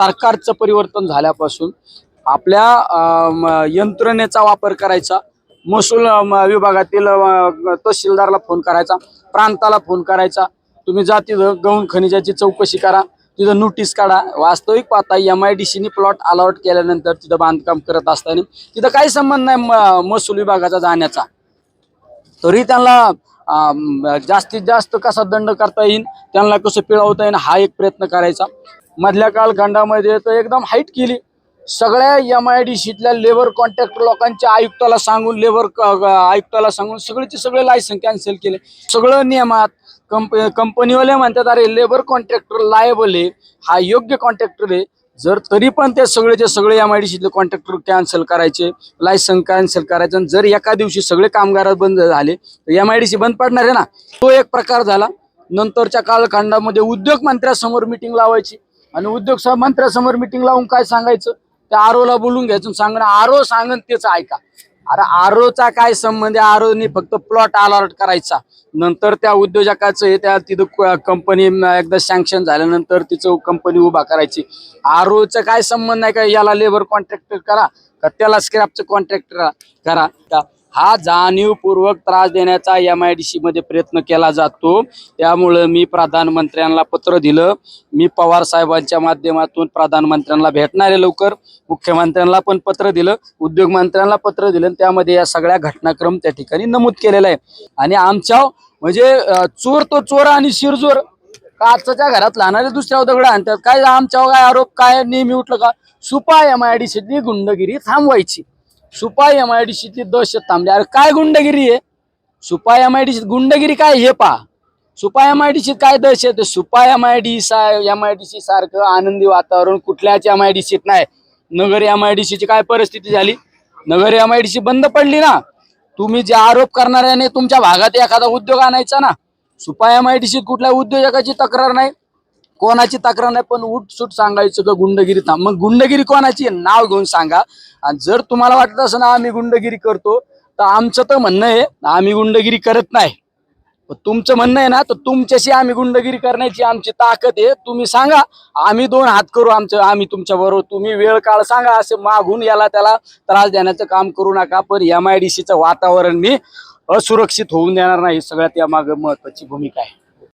सरकारचं परिवर्तन झाल्यापासून आपल्या यंत्रणेचा वापर करायचा महसूल विभागातील तहसीलदारला फोन करायचा प्रांताला फोन करायचा. तुम्ही जा तिथं गौण खनिजाची चौकशी करा. तिथं नोटीस काढा. वास्तविक पाहता एम आय डी सीने प्लॉट अलॉट केल्यानंतर तिथं बांधकाम करत असताना तिथं काही संबंध नाही महसूल विभागाचा जाण्याचा. तरी त्यांना जास्तीत जास्त कसा दंड करता येईल त्यांना कसं पिळवता येईल हा एक प्रयत्न करायचा. मधल्या कालखंडामध्ये तर एकदम हाईट केली. सगळ्या एम आय डी सीतल्या लेबर कॉन्ट्रॅक्टर लोकांच्या आयुक्ताला सांगून लेबर आयुक्ताला सांगून सगळेचे सगळे लायसन कॅन्सल केले. सगळं नियमात कंप कंपनीवाले म्हणतात अरे लेबर कॉन्ट्रॅक्टर लायबल आहे. हा योग्य कॉन्ट्रॅक्टर आहे. जर तरी पण ते सगळेचे सगळे एम आय डी सीतले कॉन्ट्रॅक्टर कॅन्सल करायचे लायसन कॅन्सल करायचं आणि जर एका दिवशी सगळे कामगार बंद झाले तर एम आय डी सी बंद पडणार आहे ना? तो एक प्रकार झाला. नंतरच्या कालखंडामध्ये उद्योग मंत्र्यासमोर मिटिंग लावायची. आणि उद्योग मंत्र्यासमोर मिटिंग लावून काय सांगायचं? त्या आरोला बोलून घ्यायचं सांगणं आरो सांगन तेच ऐका. अरे आरोचा काय संबंध आहे? आरोने फक्त प्लॉट अलॉट करायचा. नंतर त्या उद्योजकाचं हे त्या तिथं कंपनी एकदा सँक्शन झाल्यानंतर तिचं कंपनी उभा करायची. आरोचं काय संबंध नाही का? याला लेबर कॉन्ट्रॅक्टर करा. का त्याला स्क्रॅपचं कॉन्ट्रॅक्ट करा हा जाणीवपूर्वक त्रास देण्याचा एम आय डी सी मध्ये प्रयत्न केला जातो. त्यामुळं मी प्रधानमंत्र्यांना पत्र दिलं. मी पवार साहेबांच्या माध्यमातून प्रधानमंत्र्यांना भेटणार आहे लवकर मुख्यमंत्र्यांना पण पत्र दिलं उद्योग मंत्र्यांना पत्र दिलं. त्यामध्ये या सगळ्या घटनाक्रम त्या ठिकाणी नमूद केलेला आहे. आणि आमच्या म्हणजे चोर तो चोर आणि शिरजोर. आजच्या घरात लहानारे दुसऱ्या दगड आणतात? काय आमच्यावर काय आरोप काय नेहमी उठलं का? सुपा एम आय डी सीतली गुंडगिरी थांबवायची. सुपा एम आय डी सीतली दहशत थांबली. अरे काय गुंडगिरी आहे? सुपा एम आय डी सीत गुंडगिरी काय हे पहा. सुपा एम आय डी सीत काय दहशत सुपा एम आय डी सा एम आय डी सी सारखं आनंदी वातावरण कुठल्याच एम आय डी सीत नाही. नगर एम आय डी सीची काय परिस्थिती झाली? नगर एम आय डी सी बंद पडली ना? तुम्ही जे आरोप करणाऱ्याने तुमच्या भागात एखादा उद्योग आणायचा ना? सुपा एम कुठल्या उद्योजकाची तक्रार नाही कोणाची तक्रार नाही पण उठसूट सांगायचं का गुंडगिरी थांब. मग गुंडगिरी कोणाची नाव घेऊन सांगा. आणि जर तुम्हाला वाटत असं ना आम्ही गुंडगिरी करतो तर आमचं तर म्हणणं आहे आम्ही गुंडगिरी करत नाही. तुमचं म्हणणं आहे ना तर तुमच्याशी आम्ही गुंडगिरी करण्याची आमची ताकद आहे. तुम्ही सांगा आम्ही दोन हात करू आमचं आम्ही तुमच्या बरोबर. तुम्ही वेळ काळ सांगा असे मागून याला त्याला त्रास देण्याचं काम करू नका. पण एम आय डी सीचं वातावरण मी असुरक्षित होऊन देणार नाही. सगळ्यात यामागे महत्वाची भूमिका आहे.